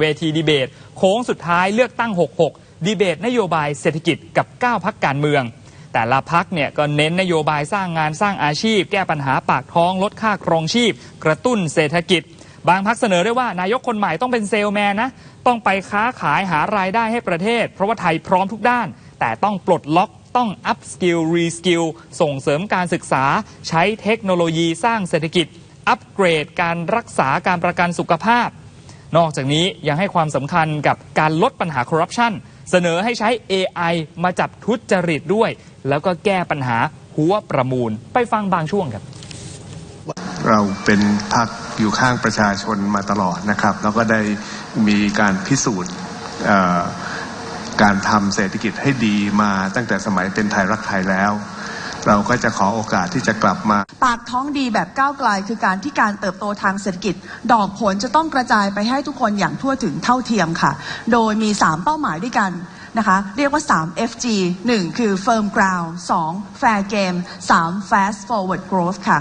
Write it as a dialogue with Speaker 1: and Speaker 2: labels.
Speaker 1: เวทีดีเบต โค้งสุดท้ายเลือกตั้ง 66 ดีเบต นโยบายเศรษฐกิจกับ 9 พักการเมือง แต่ละพักเนี่ยก็เน้นนโยบายสร้างงานสร้างอาชีพ แก้ปัญหาปากท้อง ลดค่าครองชีพ กระตุ้นเศรษฐกิจ บางพักเสนอได้ว่านายกคนใหม่ต้องเป็นเซลแมนนะต้องไปค้าขายหารายได้ให้ประเทศ เพราะว่าไทยพร้อมทุกด้าน แต่ต้องปลดล็อกต้อง up skill re skill ส่งเสริมการศึกษา ใช้เทคโนโลยีสร้างเศรษฐกิจ อัปเกรดการรักษาการประกันสุขภาพ นอกจากนี้ยังให้ความสำคัญกับการลดปัญหาคอร์รัปชันเสนอให้ใช้ AI มาจับทุจริตด้วย แล้วก็แก้ปัญหาหัวประมูล ไปฟังบางช่วงครับ
Speaker 2: เราเป็นพรรคอยู่ข้างประชาชนมาตลอดนะครับ แล้วก็ได้มีการพิสูจน์การทำเศรษฐกิจให้ดีมาตั้งแต่สมัยเป็นไทยรักไทยแล้ว เราก็จะขอโอกาสที่จะกลับมา
Speaker 3: ปากท้องดีแบบก้าวไกลคือการที่การเติบโตทางเศรษฐกิจ ดอกผลจะต้องกระจายไปให้ทุกคนอย่างทั่วถึงเท่าเทียมค่ะ โดยมี 3 เป้าหมายด้วยกันนะคะเรียกว่า 3 FG 1 คือ Firm Ground 2 Fair Game 3 Fast Forward Growth ค่ะ